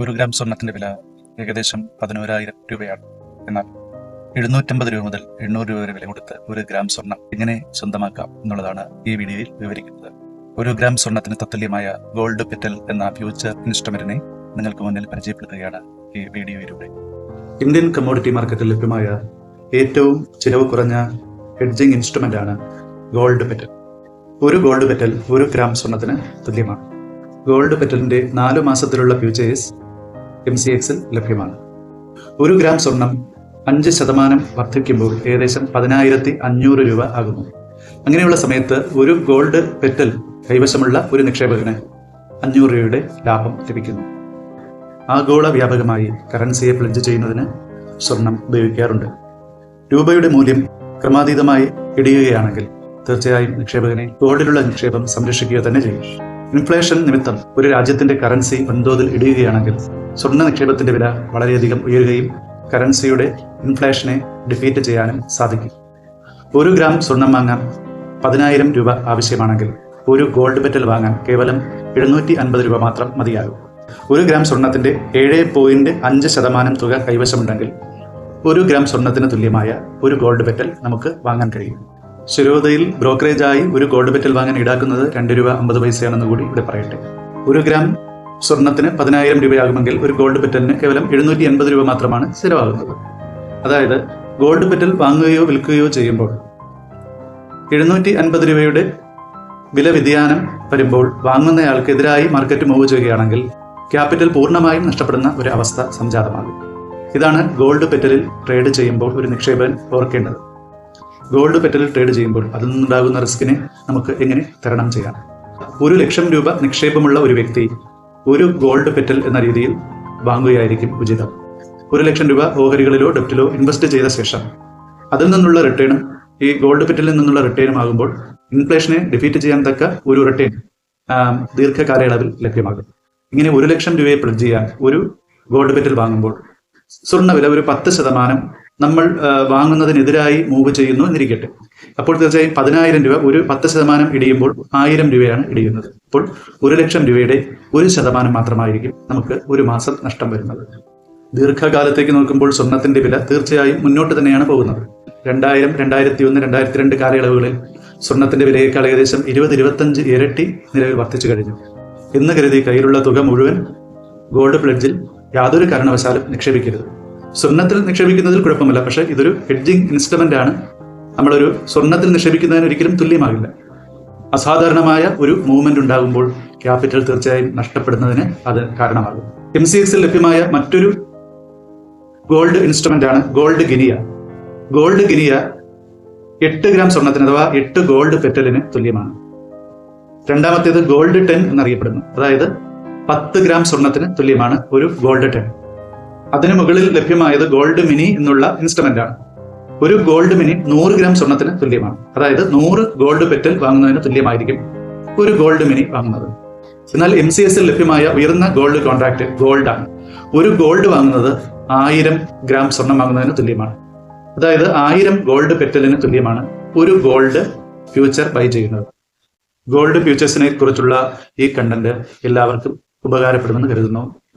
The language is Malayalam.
ഒരു ഗ്രാം സ്വർണത്തിന്റെ വില ഏകദേശം പതിനോരായിരം രൂപയാണ്. എന്നാൽ എഴുന്നൂറ്റമ്പത് രൂപ മുതൽ എണ്ണൂറ് രൂപ വരെ വില കൊടുത്ത് ഒരു ഗ്രാം സ്വർണം എങ്ങനെ സ്വന്തമാക്കാം എന്നുള്ളതാണ് ഈ വീഡിയോയിൽ വിവരിക്കുന്നത്. ഒരു ഗ്രാം സ്വർണത്തിന് തത്തുല്യമായ ഗോൾഡ് പെറ്റൽ എന്ന ഫ്യൂച്ചർ ഇൻസ്ട്രുമെന്റിനെ നിങ്ങൾക്ക് മുന്നിൽ പരിചയപ്പെടുത്തുകയാണ് ഈ വീഡിയോയിലൂടെ. ഇന്ത്യൻ കമ്മോഡിറ്റി മാർക്കറ്റിൽ ലഭ്യമായ ഏറ്റവും ചിലവ് കുറഞ്ഞ ഹെഡ്ജിംഗ് ഇൻസ്ട്രുമെന്റ് ആണ് ഗോൾഡ് പെറ്റൽ ഒരു ഗോൾഡ് പെറ്റൽ ഒരു ഗ്രാം സ്വർണത്തിന് തുല്യമാണ്. ഗോൾഡ് പെറ്റലിന്റെ നാലു മാസത്തിലുള്ള ഫ്യൂച്ചേഴ്സ് എം സി എക്സിൽ ലഭ്യമാണ്. ഒരു ഗ്രാം സ്വർണം അഞ്ച് ശതമാനം വർദ്ധിക്കുമ്പോൾ ഏകദേശം പതിനായിരത്തി അഞ്ഞൂറ് രൂപ ആകുന്നു. അങ്ങനെയുള്ള സമയത്ത് ഒരു ഗോൾഡ് പെറ്റൽ കൈവശമുള്ള ഒരു നിക്ഷേപകന് അഞ്ഞൂറ് രൂപയുടെ ലാഭം ലഭിക്കുന്നു. ആഗോള വ്യാപകമായി കറൻസിയെ പ്ലഞ്ച് ചെയ്യുന്നതിന് സ്വർണം ഉപയോഗിക്കാറുണ്ട്. രൂപയുടെ മൂല്യം ക്രമാതീതമായി ഇടിയുകയാണെങ്കിൽ തീർച്ചയായും നിക്ഷേപകനെ ഗോൾഡിലുള്ള നിക്ഷേപം സംരക്ഷിക്കുക തന്നെ ചെയ്യും. ഇൻഫ്ലേഷൻ നിമിത്തം ഒരു രാജ്യത്തിന്റെ കറൻസി വൻതോതിൽ ഇടിയുകയാണെങ്കിൽ സ്വർണ നിക്ഷേപത്തിന്റെ വില വളരെയധികം ഉയരുകയും കറൻസിയുടെ ഇൻഫ്ലേഷനെ ഡിഫീറ്റ് ചെയ്യാനും സാധിക്കും. ഒരു ഗ്രാം സ്വർണം വാങ്ങാൻ പതിനായിരം രൂപ ആവശ്യമാണെങ്കിൽ ഒരു ഗോൾഡ് മെറ്റൽ വാങ്ങാൻ കേവലം എഴുന്നൂറ്റി അൻപത് രൂപ മാത്രം മതിയാകും. ഒരു ഗ്രാം സ്വർണത്തിന്റെ ഏഴ് പോയിന്റ് അഞ്ച് ശതമാനം തുക കൈവശമുണ്ടെങ്കിൽ ഒരു ഗ്രാം സ്വർണത്തിന് തുല്യമായ ഒരു ഗോൾഡ് മെറ്റൽ നമുക്ക് വാങ്ങാൻ കഴിയും. ശിരോദയിൽ ബ്രോക്കറേജായി ഒരു ഗോൾഡ് മെറ്റൽ വാങ്ങാൻ ഈടാക്കുന്നത് രണ്ട് രൂപ അമ്പത് പൈസയാണെന്ന് കൂടി ഇവിടെ പറയട്ടെ. ഒരു ഗ്രാം സ്വർണത്തിന് പതിനായിരം രൂപയാകുമെങ്കിൽ ഒരു ഗോൾഡ് പെറ്റലിന് കേവലം എഴുന്നൂറ്റി എൺപത് രൂപ മാത്രമാണ് ചിലവാകുന്നത് അതായത് ഗോൾഡ് പെറ്റൽ വാങ്ങുകയോ വിൽക്കുകയോ ചെയ്യുമ്പോൾ എഴുന്നൂറ്റി അൻപത് രൂപയുടെ വില വ്യതിയാനം വരുമ്പോൾ വാങ്ങുന്നയാൾക്കെതിരായി മാർക്കറ്റ് മൂവ് ചെയ്യുകയാണെങ്കിൽ ക്യാപിറ്റൽ പൂർണമായും നഷ്ടപ്പെടുന്ന ഒരു അവസ്ഥ സംജാതമാകും. ഇതാണ് ഗോൾഡ് പെറ്റലിൽ ട്രേഡ് ചെയ്യുമ്പോൾ ഒരു നിക്ഷേപകൻ ഓർക്കേണ്ടത്. ഗോൾഡ് പെറ്റലിൽ ട്രേഡ് ചെയ്യുമ്പോൾ അതിൽ നിന്നുണ്ടാകുന്ന റിസ്കിനെ നമുക്ക് എങ്ങനെ തരണം ചെയ്യാം? ഒരു ലക്ഷം രൂപ നിക്ഷേപമുള്ള ഒരു വ്യക്തി ഒരു ഗോൾഡ് പെറ്റൽ എന്ന രീതിയിൽ വാങ്ങുകയായിരിക്കും ഉചിതം. ഒരു ലക്ഷം രൂപ ഓഹരികളിലോ ഡെപ്റ്റിലോ ഇൻവെസ്റ്റ് ചെയ്ത ശേഷം അതിൽ നിന്നുള്ള റിട്ടേണും ഈ ഗോൾഡ് പെറ്റലിൽ നിന്നുള്ള റിട്ടേണും ആകുമ്പോൾ ഇൻഫ്ലേഷനെ ഡിഫീറ്റ് ചെയ്യാൻ തക്ക ഒരു റിട്ടേൺ ദീർഘകാലയളവിൽ ലഭ്യമാകും. ഇങ്ങനെ ഒരു ലക്ഷം രൂപയെ പ്ലഡ് ചെയ്യാൻ ഒരു ഗോൾഡ് പെറ്റൽ വാങ്ങുമ്പോൾ സ്വർണ വില ഒരു പത്ത് ശതമാനം നമ്മൾ വാങ്ങുന്നതിനെതിരായി മൂവ് ചെയ്യുന്നു എന്നിരിക്കട്ടെ. അപ്പോൾ തീർച്ചയായും പതിനായിരം രൂപ ഒരു പത്ത് ശതമാനം ഇടിയുമ്പോൾ ആയിരം രൂപയാണ് ഇടിയുന്നത്. അപ്പോൾ ഒരു ലക്ഷം രൂപയുടെ ഒരു ശതമാനം മാത്രമായിരിക്കും നമുക്ക് ഒരു മാസം നഷ്ടം വരുന്നത്. ദീർഘകാലത്തേക്ക് നോക്കുമ്പോൾ സ്വർണത്തിന്റെ വില തീർച്ചയായും മുന്നോട്ട് തന്നെയാണ് പോകുന്നത്. രണ്ടായിരം രണ്ടായിരത്തി ഒന്ന് രണ്ടായിരത്തി രണ്ട് കാലയളവുകളിൽ സ്വർണത്തിന്റെ വിലയേക്കാൾ ഏകദേശം ഇരുപത് ഇരുപത്തഞ്ച് ഇരട്ടി നിലവിൽ വർദ്ധിച്ചു കഴിഞ്ഞു. എന്ന് കരുതി കയ്യിലുള്ള തുക മുഴുവൻ ഗോൾഡ് പ്ലഡ്ജിൽ യാതൊരു കാരണവശാലും നിക്ഷേപിക്കരുത്. സ്വർണത്തിൽ നിക്ഷേപിക്കുന്നതിൽ കുഴപ്പമില്ല. പക്ഷേ ഇതൊരു ഹെഡ്ജിങ് ഇൻസ്ട്രുമെന്റ് ആണ്. നമ്മളൊരു സ്വർണത്തിൽ നിക്ഷേപിക്കുന്നതിന് ഒരിക്കലും തുല്യമാകില്ല. അസാധാരണമായ ഒരു മൂവ്മെന്റ് ഉണ്ടാകുമ്പോൾ ക്യാപിറ്റൽ തീർച്ചയായും നഷ്ടപ്പെടുന്നതിന് അത് കാരണമാകും. എം സി എക്സിൽ ലഭ്യമായ മറ്റൊരു ഗോൾഡ് ഇൻസ്ട്രുമെന്റ് ആണ് ഗോൾഡ് ഗിനിയ ഗോൾഡ് ഗിനിയ എട്ട് ഗ്രാം സ്വർണത്തിന് അഥവാ എട്ട് ഗോൾഡ് പെറ്റലിന് തുല്യമാണ്. രണ്ടാമത്തേത് ഗോൾഡ് ടെൻ എന്നറിയപ്പെടുന്നു. അതായത് പത്ത് ഗ്രാം സ്വർണത്തിന് തുല്യമാണ് ഒരു ഗോൾഡ് ടെൻ അതിന് മുകളിൽ ലഭ്യമായത് ഗോൾഡ് മിനി എന്നുള്ള ഇൻസ്ട്രുമെന്റ് ആണ്. ഒരു ഗോൾഡ് മിനി നൂറ് ഗ്രാം സ്വർണത്തിന് തുല്യമാണ്. അതായത് നൂറ് ഗോൾഡ് പെറ്റൽ വാങ്ങുന്നതിന് തുല്യമായിരിക്കും ഒരു ഗോൾഡ് മിനി വാങ്ങുന്നത്. എന്നാൽ എം സി എസിൽ ലഭ്യമായ ഉയർന്ന ഗോൾഡ് കോൺട്രാക്ട് ഗോൾഡ് ആണ്. ഒരു ഗോൾഡ് വാങ്ങുന്നത് ആയിരം ഗ്രാം സ്വർണം വാങ്ങുന്നതിന് തുല്യമാണ്. അതായത് ആയിരം ഗോൾഡ് പെറ്റലിന് തുല്യമാണ് ഒരു ഗോൾഡ് ഫ്യൂച്ചർ ബൈ ചെയ്യുന്നത്. ഗോൾഡ് ഫ്യൂച്ചേഴ്സിനെ കുറിച്ചുള്ള ഈ കണ്ടന്റ് എല്ലാവർക്കും ഉപകാരപ്പെടുമെന്ന് കരുതുന്നു.